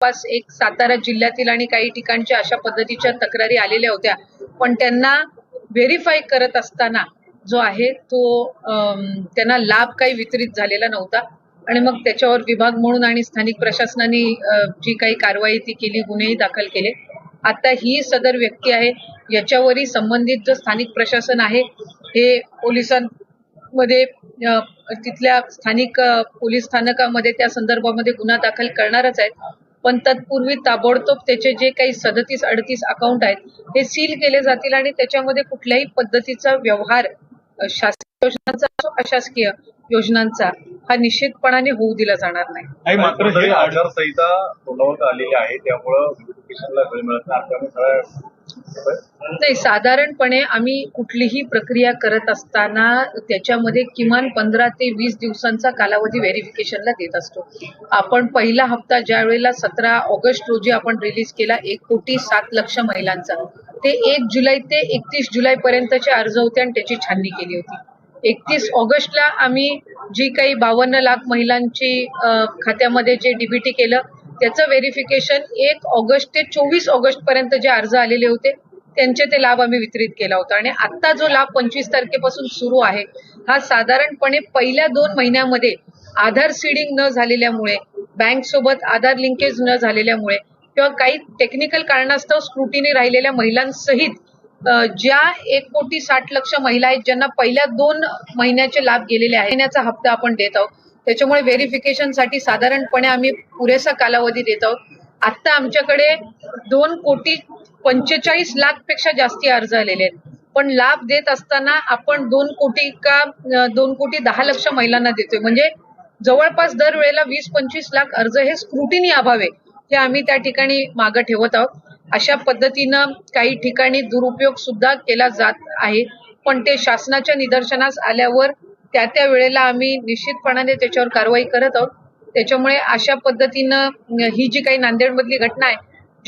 जवळपास एक सातारा जिल्ह्यातील आणि काही ठिकाणच्या अशा पद्धतीच्या तक्रारी आलेल्या होत्या. पण त्यांना व्हेरीफाय करत असताना जो आहे तो त्यांना लाभ काही वितरित झालेला नव्हता. आणि मग त्याच्यावर विभाग म्हणून आणि स्थानिक प्रशासनाने जी काही कारवाई ती केली गुन्हेही दाखल केले. आता ही सदर व्यक्ती आहे याच्यावरही संबंधित जो स्थानिक प्रशासन आहे हे पोलिसांमध्ये तिथल्या स्थानिक पोलीस स्थानकामध्ये त्या संदर्भामध्ये गुन्हा दाखल करणारच आहेत. पण तत्पूर्वी ताबडतोब त्याचे जे काही सदतीस अडतीस अकाउंट आहेत हे सील केले जातील आणि त्याच्यामध्ये कुठल्याही पद्धतीचा व्यवहार शासकीय योजनांचा असो अशासकीय योजनांचा हा निश्चितपणाने होऊ दिला जाणार नाही. मात्र हे आचारसंहिता तोंडावर आलेली आहे त्यामुळं वेळ मिळत नाही. त्यामुळे नाही साधारणपणे आम्ही कुठलीही प्रक्रिया करत असताना त्याच्यामध्ये किमान पंधरा ते वीस दिवसांचा कालावधी व्हेरिफिकेशनला देत असतो. आपण पहिला हप्ता ज्या वेळेला सतरा ऑगस्ट रोजी आपण रिलीज केला एक कोटी सात लक्ष महिलांचा. ते एक जुलै ते एकतीस जुलै पर्यंतचे अर्ज होते आणि त्याची छाननी केली होती. एकतीस ऑगस्टला आम्ही जी काही बावन्न लाख महिलांची खात्यामध्ये जे डीबीटी केलं त्याचं व्हेरिफिकेशन एक ऑगस्ट ते चोवीस ऑगस्ट पर्यंत जे अर्ज आलेले होते त्यांचे ते लाभ आम्ही वितरित केला होता. आणि आता जो लाभ पंचवीस तारखेपासून सुरू आहे हा साधारणपणे पहिल्या दोन महिन्यामध्ये आधार सीडिंग न झालेल्यामुळे बँक सोबत आधार लिंकेज न झालेल्यामुळे किंवा काही टेक्निकल कारणास्तव स्क्रुटीने राहिलेल्या महिलांसहित ज्या एक कोटी साठ लक्ष महिला आहेत ज्यांना पहिल्या दोन महिन्याचे लाभ गेलेले आहेत महिन्याचा हप्ता आपण देत आहोत. त्याच्यामुळे व्हेरिफिकेशनसाठी साधारणपणे आम्ही पुरेसा कालावधी देत आहोत. आता आमच्याकडे दोन कोटी पंचेचाळीस लाखपेक्षा जास्ती अर्ज आलेले आहेत. पण लाभ देत असताना आपण दोन कोटी का दोन कोटी दहा लक्ष महिलांना देतोय. म्हणजे जवळपास दरवेळेला वीस पंचवीस लाख अर्ज हे स्क्रुटिनी अभावे हे आम्ही त्या ठिकाणी मागं ठेवत आहोत. अशा पद्धतीनं काही ठिकाणी दुरुपयोग सुद्धा केला जात आहे. पण ते शासनाच्या निदर्शनास आल्यावर त्या त्या वेळेला आम्ही निश्चितपणाने त्याच्यावर कारवाई करत आहोत. त्याच्यामुळे अशा पद्धतीनं ही जी काही नांदेडमधली घटना आहे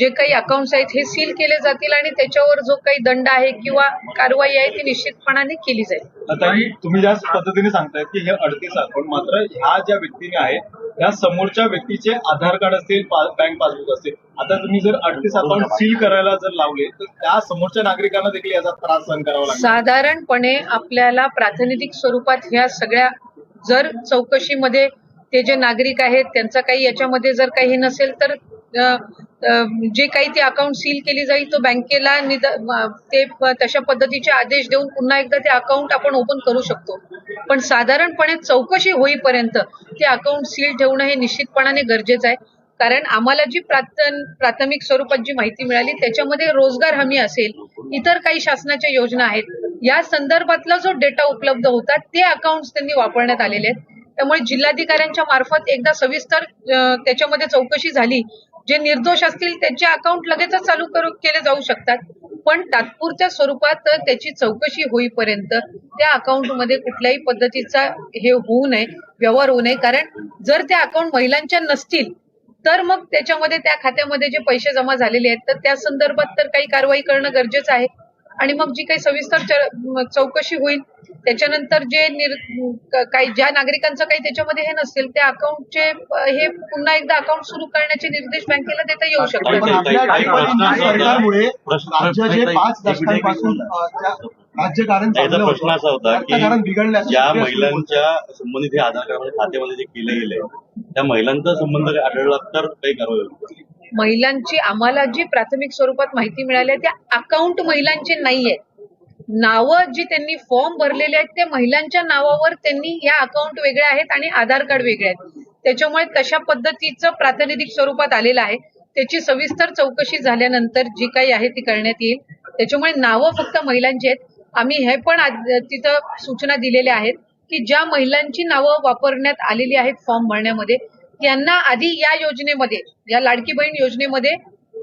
जे काही अकाउंट्स आहेत हे सील केले जातील आणि त्याच्यावर जो काही दंड आहे किंवा कारवाई आहे ती निश्चितपणाने केली जाईल. आता तुम्ही ज्या पद्धतीने सांगतायत की हे अडतीस अकाउंट मात्र ह्या ज्या व्यक्तीने आहेत त्या समोरच्या व्यक्तीचे आधार कार्ड असेल बँक पासबुक असेल आता तुम्ही जर अडतीस अकाउंट सील करायला जर लावले तर त्या समोरच्या नागरिकांना देखील याचा त्रास सहन करावा लागेल. साधारणपणे आपल्याला प्रातिनिधिक स्वरूपात ह्या सगळ्या जर चौकशीमध्ये ते जे नागरिक आहेत त्यांचा काही याच्यामध्ये जर काही नसेल तर जे काही ती अकाउंट सील केली जाईल तो बँकेला निद ते तशा पद्धतीचे आदेश देऊन पुन्हा एकदा ते अकाउंट आपण ओपन करू शकतो. पण साधारणपणे चौकशी होईपर्यंत ते अकाउंट सील ठेवणं हे निश्चितपणाने गरजेचं आहे. कारण आम्हाला जी प्राथमिक स्वरूपात जी माहिती मिळाली त्याच्यामध्ये रोजगार हमी असेल इतर काही शासनाच्या योजना आहेत या संदर्भातला जो डेटा उपलब्ध होता ते अकाउंट त्यांनी वापरण्यात आलेले आहेत. त्यामुळे जिल्हाधिकाऱ्यांच्या मार्फत एकदा सविस्तर त्याच्यामध्ये चौकशी झाली जे निर्दोष असतील त्यांचे अकाउंट लगेचच चालू करू केले जाऊ शकतात. पण तात्पुरत्या स्वरूपात त्याची चौकशी होईपर्यंत त्या अकाउंटमध्ये कुठल्याही पद्धतीचा हे होऊ नये व्यवहार होऊ नये. कारण जर त्या अकाउंट महिलांच्या नसतील तर मग त्याच्यामध्ये त्या खात्यामध्ये जे पैसे जमा झालेले आहेत तर त्या संदर्भात तर काही कारवाई करणं गरजेचं आहे. आणि मग जी काही सविस्तर चौकशी होईल त्याच्यानंतर जे निर क- काही ज्या नागरिकांचं काही त्याच्यामध्ये हे नसेल त्या अकाउंटचे हे पुन्हा एकदा अकाउंट सुरू करण्याचे निर्देश बँकेला देता येऊ शकतात. काही प्रश्न असा होता- की ज्या महिलांच्या संबंधित हे आधार कार्ड खात्यामध्ये जे केले गेले त्या महिलांचा संबंध आढळला तर काही कारवाई होईल. महिलांची आम्हाला जी प्राथमिक स्वरूपात माहिती मिळाली आहे त्या अकाउंट महिलांचे आहेत नावं जी त्यांनी फॉर्म भरलेले आहेत ते महिलांच्या नावावर त्यांनी या अकाउंट वेगळे आहेत आणि आधार कार्ड वेगळे आहेत. त्याच्यामुळे तशा पद्धतीचं प्रातिनिधिक स्वरूपात आलेलं आहे. त्याची सविस्तर चौकशी झाल्यानंतर जी काही आहे ती करण्यात येईल. त्याच्यामुळे नावं फक्त महिलांची आहेत. आम्ही हे पण तिथं सूचना दिलेल्या आहेत की ज्या महिलांची नावं वापरण्यात आलेली आहेत फॉर्म भरण्यामध्ये यांना आधी या योजनेमध्ये या लाडकी बहीण योजनेमध्ये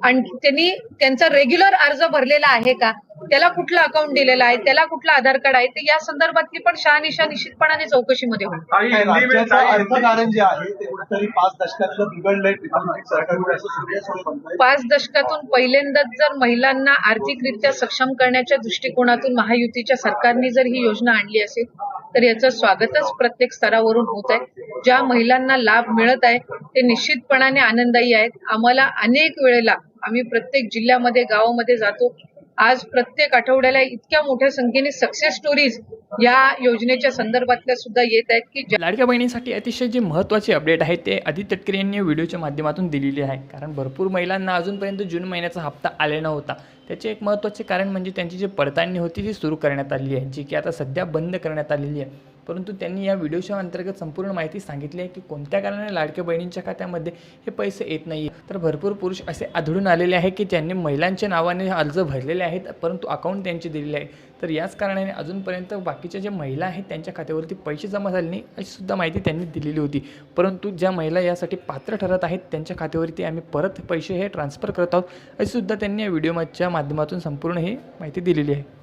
आणि त्यांनी त्यांचा रेग्युलर अर्ज भरलेला आहे का? त्याला कुठलं अकाउंट दिलेलं आहे त्याला कुठलं आधार कार्ड आहे ते या संदर्भातली पण शहानिशा निश्चितपणाने चौकशीमध्ये होईल. राज्याचं अर्थकारण जे आहे ते कुठेतरी पाच दशकातलं बिघडलंय त्रिकोणमिती सरकारमुळे असं सूर्यसोळे म्हणताय पाच दशकातून पहिल्यांदाच जर महिलांना आर्थिकरित्या सक्षम करण्याच्या दृष्टिकोनातून महायुतीच्या सरकारने जर ही योजना आणली असेल तर याचं स्वागतच प्रत्येक स्तरावरून होत आहे. ज्या महिलांना लाभ मिळत आहे ते निश्चितपणाने आनंदायी आहेत. आम्हाला अनेक वेळेला आम्ही प्रत्येक जिल्ह्यामध्ये गावामध्ये जातो. आज प्रत्येक आठवड्याला इतक्या मोठ्या संख्येने सक्सेस स्टोरीज या योजनेच्या संदर्भातल्या सुद्धा येत आहेत की लाडक्या बहिणीसाठी अतिशय जे महत्त्वाचे अपडेट आहे ते आदित्य तटकरे यांनी व्हिडिओच्या माध्यमातून दिलेली आहे. कारण भरपूर महिलांना अजूनपर्यंत जून महिन्याचा हप्ता आलेला नव्हता. त्याचे एक महत्त्वाचे कारण म्हणजे त्यांची जी पडताळणी होती ती सुरू करण्यात आली आहे जी की आता सध्या बंद करण्यात आलेली आहे. परंतु त्यांनी या व्हिडिओच्या अंतर्गत संपूर्ण माहिती सांगितली आहे की कोणत्या कारणाने लाडक्या बहिणींच्या खात्यामध्ये हे पैसे येत नाही तर भरपूर पुरुष असे आढळून आलेले आहे की ज्यांनी महिलांच्या नावाने अर्ज भरलेले आहेत परंतु अकाउंट त्यांचे दिलेले आहे. तर याच कारणाने अजूनपर्यंत बाकीच्या ज्या महिला आहेत त्यांच्या खात्यावरती पैसे जमा झाले नाही अशी सुद्धा माहिती त्यांनी दिलेली होती. परंतु ज्या महिला यासाठी पात्र ठरत आहेत त्यांच्या खात्यावरती आम्ही परत पैसे हे ट्रान्सफर करत आहोत अशी सुद्धा त्यांनी या व्हिडिओच्या माध्यमातून संपूर्ण ही माहिती दिलेली आहे.